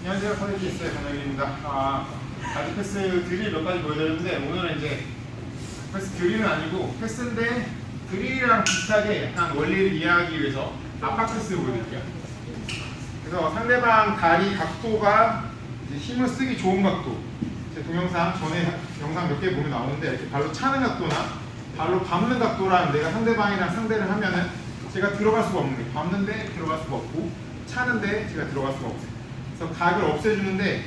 안녕하세요. 커넥티스의 강영입니다. 아, 아직 패스 드릴 몇 가지 보여드렸는데 오늘은 이제 패스 드릴은 아니고 패스인데 드릴이랑 비슷하게 약간 원리를 이해하기 위해서 압박 패스 보여드릴게요. 그래서 상대방 다리 각도가 힘을 쓰기 좋은 각도. 제 동영상 전에 영상 몇 개 보면 나오는데 이렇게 발로 차는 각도나 발로 밟는 각도랑 내가 상대방이랑 상대를 하면은 제가 들어갈 수가 없는 거예요. 밟는데 들어갈 수가 없고 차는데 제가 들어갈 수가 없어요. 그래서 각을 없애주는데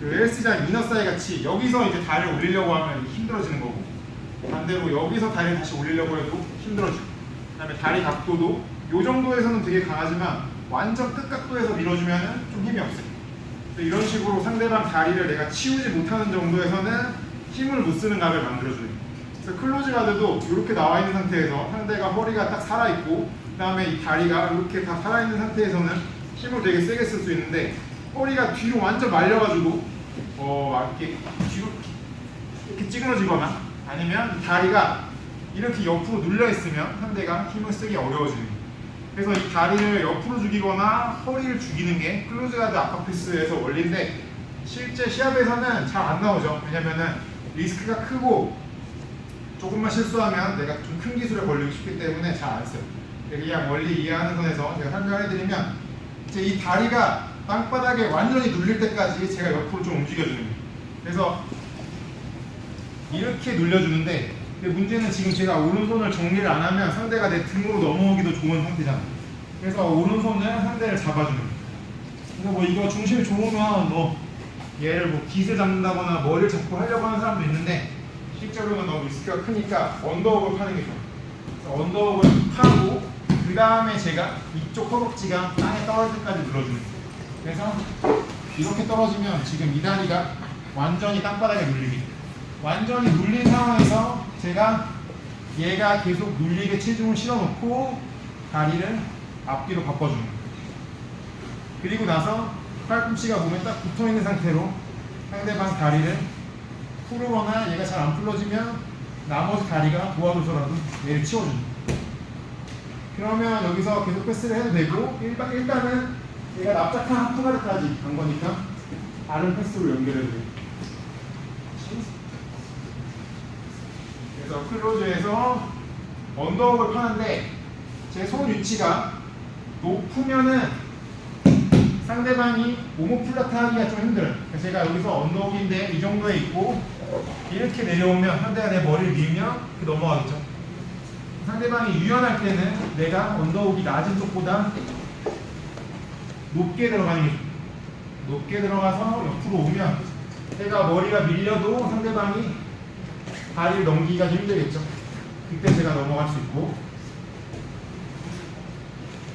그 헬스장 이너 사이 같이 여기서 이제 다리를 올리려고 하면 힘들어지는 거고 반대로 여기서 다리를 다시 올리려고 해도 힘들어지고 그 다음에 다리 각도도 이 정도에서는 되게 강하지만 완전 끝 각도에서 밀어주면은 좀 힘이 없어요. 이런 식으로 상대방 다리를 내가 치우지 못하는 정도에서는 힘을 못 쓰는 각을 만들어줘요. 그래서 클로즈 가드도 이렇게 나와 있는 상태에서 상대가 허리가 딱 살아 있고 그 다음에 이 다리가 이렇게 다 살아 있는 상태에서는 힘을 되게 세게 쓸 수 있는데 허리가 뒤로 완전 말려가지고 어막 이렇게 뒤로 이렇게 찌그러지거나 아니면 이 다리가 이렇게 옆으로 눌려 있으면 상대가 힘을 쓰기 어려워지는. 그래서 이 다리를 옆으로 죽이거나 허리를 죽이는 게 클로즈 가드 압박 패스에서 원리인데 실제 시합에서는 잘 안 나오죠. 왜냐면은 리스크가 크고 조금만 실수하면 내가 좀 큰 기술에 걸리기 쉽기 때문에 잘 안 써요. 그냥 원리 이해하는 선에서 제가 설명을 해드리면 이제 이 다리가 땅바닥에 완전히 눌릴 때까지 제가 옆으로 좀 움직여주는 거예요. 그래서 이렇게 눌려주는데 근데 문제는 지금 제가 오른손을 정리를 안 하면 상대가 내 등으로 넘어오기도 좋은 상태잖아. 그래서 오른손을 상대를 잡아주는 거예요. 그래서 뭐 이거 중심이 좋으면 뭐 얘를 뭐 깃을 잡는다거나 머리를 잡고 하려고 하는 사람도 있는데 실제로는 너무 리스크가 크니까 언더업을 파는 게 좋아요. 언더업을 파고 그 다음에 제가 이쪽 허벅지가 땅에 떨어질 때까지 눌러주는 거예요. 그래서 이렇게 떨어지면 지금 이 다리가 완전히 땅바닥에 눌리게 완전히 눌린 상황에서 제가 얘가 계속 눌리게 체중을 실어놓고 다리를 앞뒤로 거예요. 그리고 나서 팔꿈치가 몸에 딱 붙어있는 상태로 상대방 다리를 풀거나 얘가 잘 안 풀어지면 나머지 다리가 도와줘서라도 얘를 거예요. 그러면 여기서 계속 패스를 해도 되고 일단, 일단은 얘가 납작한 하프가드까지 간 거니까 다른 패스로 연결해도 돼요. 그래서 클로즈에서 언더업을 파는데 제 손 위치가 높으면은 상대방이 오모플라트 하기가 좀 힘들어요. 제가 여기서 언더업인데 이 정도에 있고 이렇게 내려오면 상대가 내 머리를 밀면 그 넘어가겠죠. 상대방이 유연할 때는 내가 언더욱이 낮은 쪽보다 높게 들어가는 게 좋아요. 높게 들어가서 옆으로 오면 제가 머리가 밀려도 상대방이 다리를 넘기기가 좀 힘들겠죠. 그때 제가 넘어갈 수 있고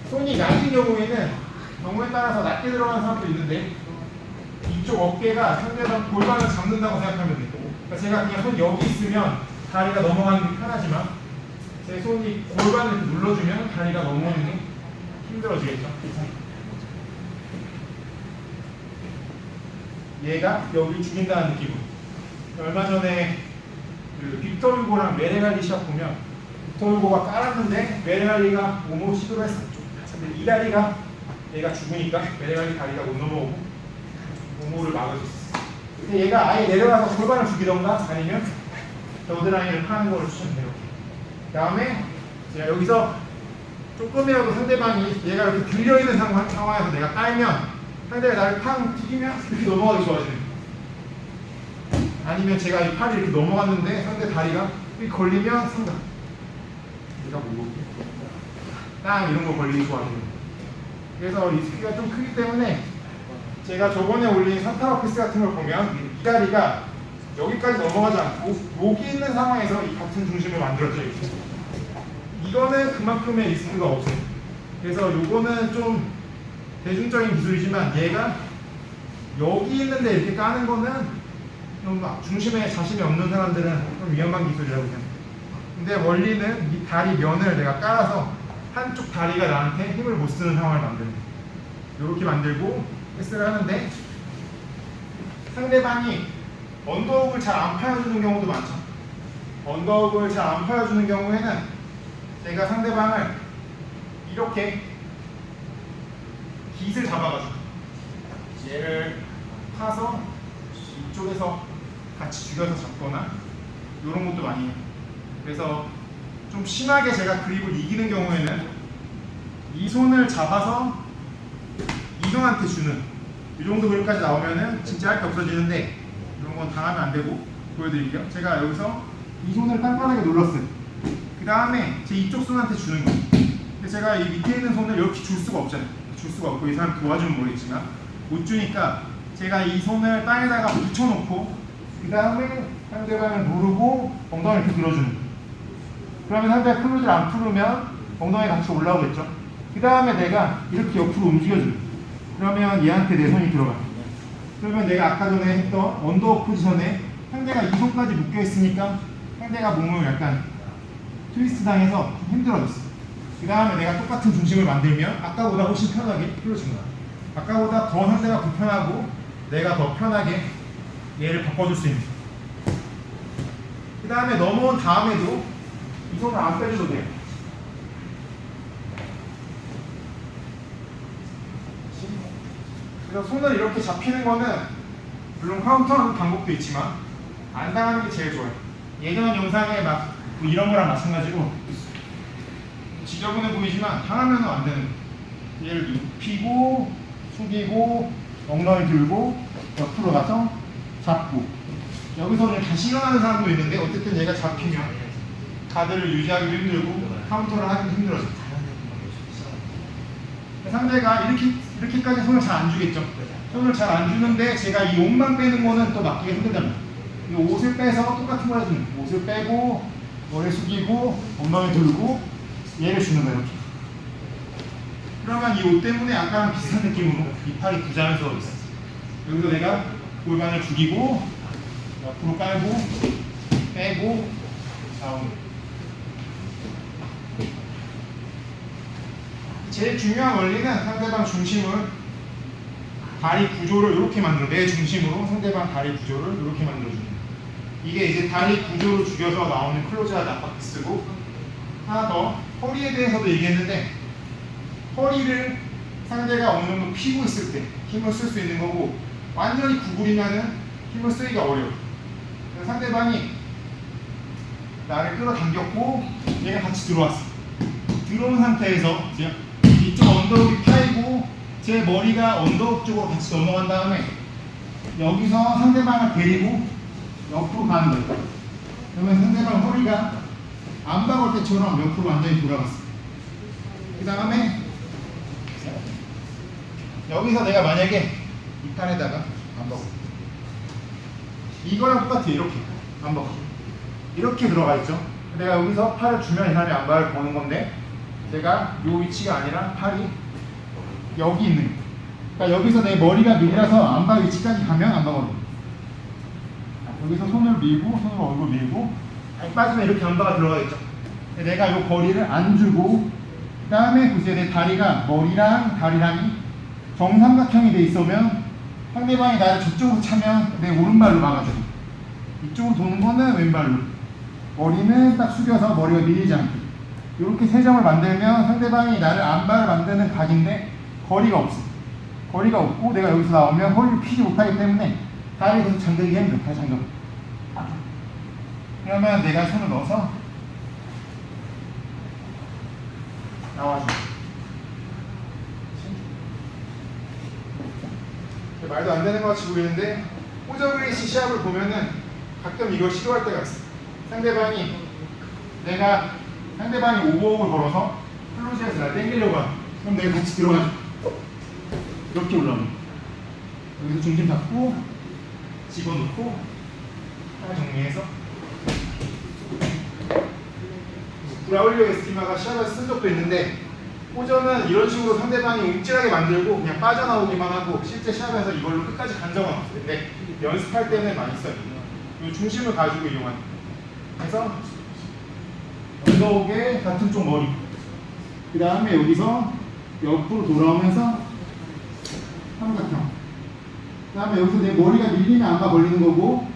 손이 낮은 경우에는 경우에 따라서 낮게 들어가는 사람도 있는데 이쪽 어깨가 상대방 골반을 잡는다고 생각하면 돼요. 그러니까 제가 그냥 손 여기 있으면 다리가 넘어가는 게 편하지만 제 손이 골반을 눌러주면 다리가 넘어오는 게 힘들어지겠죠. 얘가 여기 죽인다는 느낌으로. 얼마 전에 그 빅터 유고랑 메레갈리 시합 보면 빅터 유고가 깔았는데 메레갈리가 몸으로 시도를 했어. 근데 이 다리가 얘가 죽으니까 메레갈리 다리가 못 넘어오고 몸으로 막아줬어. 근데 얘가 아예 내려가서 골반을 죽이던가 아니면 겨드랑이를 파는 거를 추천해요. 다음에 제가 여기서 조금이라도 상대방이 얘가 이렇게 들려 있는 상황, 상황에서 내가 깔면 상대가 나를 팡 튀기면 이렇게 넘어가기 좋아지는. 아니면 제가 이 팔이 이렇게 넘어갔는데 상대 다리가 이렇게 걸리면 상당. 얘가 뭐고? 땅 이런 거 걸리기 좋아하는 거예요. 그래서 리스크가 좀 크기 때문에 제가 저번에 올린 산타라 패스 같은 걸 보면 이 다리가 여기까지 넘어가지 않고 여기 있는 상황에서 이 같은 중심을 만들어져 있고 이거는 그만큼의 리스크가 없어요. 그래서 요거는 좀 대중적인 기술이지만 얘가 여기 있는데 이렇게 까는 거는 좀 중심에 자신이 없는 사람들은 좀 위험한 기술이라고 생각해요. 근데 원리는 이 다리 면을 내가 깔아서 한쪽 다리가 나한테 힘을 못 쓰는 상황을 만드는 거예요. 이렇게 만들고 패스를 하는데 상대방이 언더욱을 잘 안 파여주는 경우도 많죠. 언더욱을 잘 안 파여주는 경우에는 제가 상대방을 이렇게 깃을 잡아가지고 얘를 파서 이쪽에서 같이 죽여서 잡거나 이런 것도 많이 해요. 그래서 좀 심하게 제가 그립을 이기는 경우에는 이 손을 잡아서 이 손한테 주는 이 정도 그립까지 나오면은 진짜 할 게 없어지는데 이런 건 당하면 안 되고 보여드릴게요. 제가 여기서 이 손을 단단하게 눌렀어요. 그 다음에 제 이쪽 손한테 주는 거예요. 제가 이 밑에 있는 손을 이렇게 줄 수가 없잖아요. 줄 수가 없고 이 사람 도와주면 모르겠지만 못 주니까 제가 이 손을 땅에다가 붙여놓고 그 다음에 상대방을 누르고 엉덩이를 이렇게 들어주는. 그러면 상대가 클로즈를 안 풀으면 엉덩이 같이 올라오겠죠. 그 다음에 내가 이렇게 옆으로 움직여줘요. 그러면 얘한테 내 손이 들어가요. 그러면 내가 아까 전에 했던 언더 포지션에 상대가 이 손까지 묶여 있으니까 상대가 몸을 약간 트위스트 당해서 좀 힘들어졌어. 그 다음에 내가 똑같은 중심을 만들면 아까보다 훨씬 편하게 거야. 아까보다 더 상대가 불편하고 내가 더 편하게 얘를 바꿔줄 수 있는. 그 다음에 넘어온 다음에도 이 손을 안 빼줘도 돼요. 그래서 손을 이렇게 잡히는 거는 물론 카운터하는 방법도 있지만 안 당하는 게 제일 좋아요. 예전 영상에 막 뭐 이런 거랑 마찬가지로 지저분해 보이지만 당하면 안 되는 거예요. 얘를 눕히고 숙이고 엉덩이 들고 옆으로 가서 잡고 여기서 이제 다시 일어나는 사람도 있는데 어쨌든 얘가 잡히면 가드를 유지하기도 힘들고 카운터를 하기도 힘들어져. 상대가 이렇게 이렇게까지 손을 잘 안 주겠죠. 손을 잘 안 주는데 제가 이 옷만 빼는 거는 또 맡기가 힘들답니다. 이 옷을 빼서 똑같은 걸 해주는. 옷을 빼고 머리 숙이고 엉덩이 들고 얘를 주는 거예요. 이렇게. 그러면 이 옷 때문에 아까랑 비슷한 느낌으로 이 팔이 부자면서 있어. 여기서 내가 골반을 죽이고 옆으로 깔고 빼고 나오는. 제일 중요한 원리는 상대방 중심을 다리 구조를 이렇게 만들어 내 중심으로 상대방 다리 구조를 이렇게 만들어주는 거예요. 이게 이제 다리 구조를 죽여서 나오는 클로즈아드 압박스고 하나 더 허리에 대해서도 얘기했는데 허리를 상대가 어느 정도 피고 있을 때 힘을 쓸 수 있는 거고 완전히 구부리면은 힘을 쓰기가 어려워. 상대방이 나를 끌어당겼고 얘가 같이 들어왔어. 들어온 상태에서 이쪽 언더욱이 파이고 제 머리가 언더욱 쪽으로 같이 넘어간 다음에 여기서 상대방을 데리고 옆으로 가는 거예요. 그러면 상대방 허리가 안 박을 때처럼 옆으로 완전히 돌아갔어. 그 다음에 여기서 내가 만약에 이 팔에다가 안 박어. 이거랑 똑같아 이렇게 안 박어. 이렇게 들어가 있죠. 내가 여기서 팔을 주면 이 사람이 안박을 거는 건데 제가 이 위치가 아니라 팔이 여기 있는 거예요. 그러니까 여기서 내 머리가 밀려서 안박 위치까지 가면 안박거든요. 여기서 손을 밀고 손으로 얼굴 밀고 발 빠지면 이렇게 안바가 들어가겠죠. 내가 이 거리를 안 주고 그 다음에 보세요 내 다리가 머리랑 다리랑이 정삼각형이 돼 있으면 상대방이 나를 저쪽으로 차면 내 오른발로 막아줘. 이쪽으로 도는 거는 왼발로. 머리는 딱 숙여서 머리가 밀리지 않게. 이렇게 세 점을 만들면 상대방이 나를 안발을 만드는 각인데 거리가 없어. 거리가 없고 내가 여기서 나오면 허리를 피지 못하기 때문에 다리 계속 잠들기 힘들어. 다리 잠겨. 그러면 내가 손을 넣어서 나와줘. 말도 안 되는 것 같이 보이는데 호저그레이시 시합을 보면은 가끔 이걸 시도할 때가 있어. 상대방이 내가 상대방이 오버옥을 걸어서 클로즈에서 날 땡기려고 하는 그럼 내가 같이 들어가줘. 이렇게 올라오는 여기서 중심 잡고 집어넣고 하나 정리해서 브라울리오 에스티마가 시합에서 쓴 적도 있는데 호전은 이런 식으로 상대방이 움찔하게 만들고 그냥 빠져나오기만 하고 실제 시합에서 이걸로 끝까지 간 적은 없어요. 근데 연습할 때는 많이 써요. 이 중심을 가지고 이용하는. 그래서 언더옥의 같은 쪽 머리. 그 다음에 여기서 옆으로 돌아오면서 삼각형. 그 다음에 여기서 내 머리가 밀리면 안가 걸리는 거고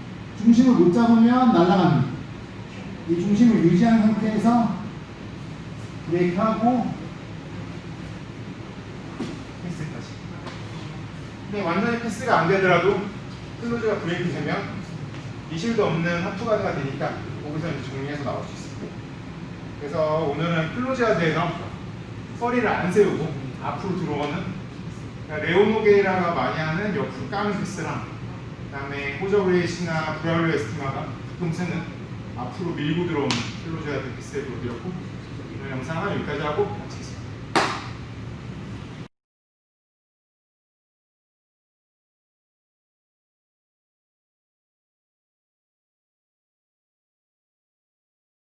중심을 못 잡으면 날아가는. 이 중심을 유지한 상태에서 브레이크하고 패스까지. 근데 완전히 패스가 안 되더라도 클로즈가 브레이크 되면 이실도 없는 하프가드가 되니까 거기서 이제 정리해서 나올 수 있습니다. 그래서 오늘은 클로즈가드에서 서리를 안 세우고 앞으로 들어오는 그러니까 레오노게이라가 많이 하는 옆으로 까는 패스랑 그다음에 호저브레이시나 브라울레 에스티마가 가끔 쓰는 앞으로 밀고 들어오는 클로즈가드 패스를 보여드렸고 영상은 여기까지 하고